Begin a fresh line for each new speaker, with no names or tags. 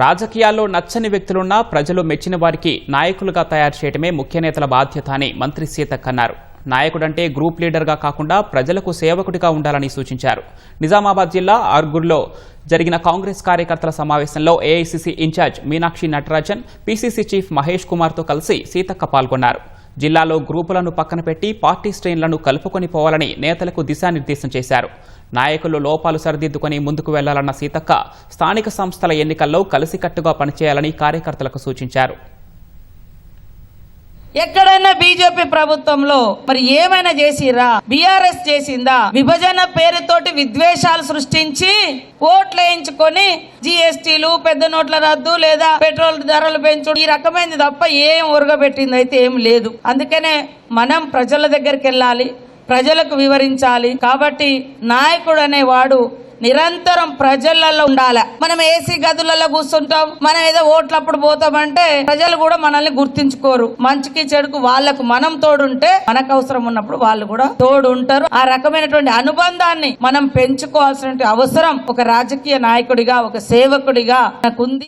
రాజకీయాల్లో నచ్చని వ్యక్తులున్నా ప్రజలు మెచ్చిన వారికి నాయకులుగా తయారు చేయడమే ముఖ్య నేతల బాధ్యత అని మంత్రి సీతక్ అన్నారు. నాయకుడంటే గ్రూప్ లీడర్గా కాకుండా ప్రజలకు సేవకుడిగా ఉండాలని సూచించారు. నిజామాబాద్ జిల్లా ఆర్గూర్లో జరిగిన కాంగ్రెస్ కార్యకర్తల సమావేశంలో AICC incharge Meenakshi Natarajan PCC chief Mahesh కుమార్తో కలిసి సీతక్క పాల్గొన్నారు. జిల్లాలో గ్రూపులను పక్కన పెట్టి పార్టీ శ్రేణులను కలుపుకొని పోవాలని నేతలకు దిశానిర్దేశం చేశారు. నాయకులు లోపాలు సరిదిద్దుకొని ముందుకు వెళ్ళాలన్న సీతక్క స్థానిక సంస్థల ఎన్నికల్లో కలిసికట్టుగా పనిచేయాలని కార్యకర్తలకు సూచించారు.
ఎక్కడైనా బీజేపీ ప్రభుత్వంలో మరి ఏమైనా చేసిరా? బీఆర్ఎస్ చేసిందా? విభజన పేరుతోటి విద్వేషాలు సృష్టించి ఓట్లేయించుకొని జిఎస్టీలు పెద్ద నోట్ల రద్దు లేదా పెట్రోల్ ధరలు పెంచు ఈ రకమైనది తప్ప ఏం ఉరగబెట్టింది అయితే ఏం లేదు. అందుకనే మనం ప్రజల దగ్గరికి వెళ్ళాలి ప్రజలకు వివరించాలి. కాబట్టి నాయకుడు అనేవాడు నిరంతరం ప్రజలలో ఉండాలి. మనం ఏసీ గదులలో కూర్చుంటాం మనం ఏదో ఓట్లప్పుడు పోతామంటే ప్రజలు కూడా మనల్ని గుర్తించుకోరు. మంచికి చెడుకు వాళ్ళకు మనం తోడుంటే మనకు అవసరం ఉన్నప్పుడు వాళ్ళు కూడా తోడు ఉంటారు ఆ రకమైనటువంటి అనుబంధాన్ని మనం పెంచుకోవాల్సిన అవసరం ఒక రాజకీయ నాయకుడిగా ఒక సేవకుడిగా నాకుంది